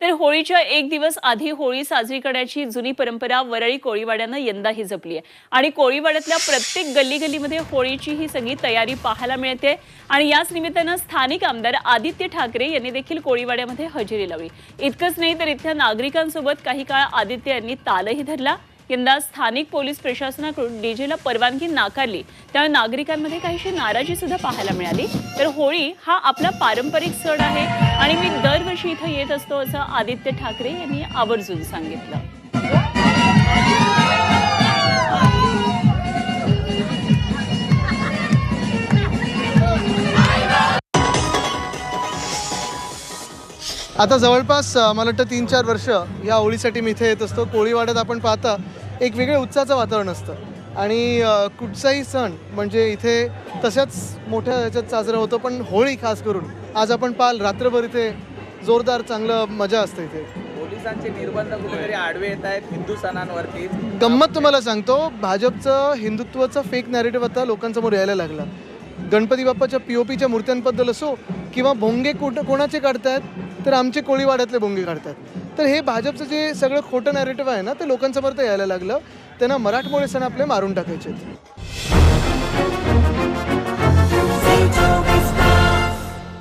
तर होळीच्या एक दिवस आधी होळी साजरी करण्याची जुनी परंपरा वरळी कोळीवाड्यानं यंदाही जपली आहे. आणि कोळीवाड्यातल्या प्रत्येक गल्ली गल्लीमध्ये होळीची ही सगळी तयारी पाहायला मिळते. आणि याच निमित्तानं स्थानिक आमदार आदित्य ठाकरे यांनी देखील कोळीवाड्यामध्ये हजेरी लावली. इतकंच नाही तर इथल्या नागरिकांसोबत काही काळ आदित्य यांनी तालही धरला. यंदा स्थानिक पोलीस प्रशासनाकडून डीजेला परवानगी नाकारली. त्यामुळे नागरिकांमध्ये काहीशी नाराजी सुद्धा पाहायला मिळाली. तर होळी हा आपला पारंपरिक सण आहे आणि मी दरवर्षी इथं येत असतो असं आदित्य ठाकरे यांनी आवर्जून सांगितलं. आता जवळपास मला वाटतं तीन चार वर्ष या होळीसाठी मी इथे येत असतो. कोळीवाड्यात आपण पाहता एक वेगळे उत्साहाचं वातावरण असतं. आणि कुठचाही सण म्हणजे इथे तशाच मोठ्या ह्याच्यात साजरा होतो पण होळी खास करून. आज आपण पाहाल रात्रभर इथे जोरदार चांगलं मजा असते इथे. पोलिसांचे निर्बंध कुठेतरी आडवे येत आहेत हिंदू सणांवरती. गंमत तुम्हाला सांगतो भाजपचं हिंदुत्वाचं फेक नॅरेटिव्ह आता लोकांसमोर यायला लागला. गणपती बाप्पाच्या पी ओ पीच्या मूर्त्यांबद्दल असो किंवा भोंगे कुठं कोणाचे काढतायत तर आमचे कोळीवाड्यातले भोंगे काढतात तर हे भाजपचं जे सगळं खोटं नॅरेटिव्ह आहे ना ते लोकांसमोर तर यायला लागलं. त्यांना मराठमोळे सण आपले मारून टाकायचे आहेत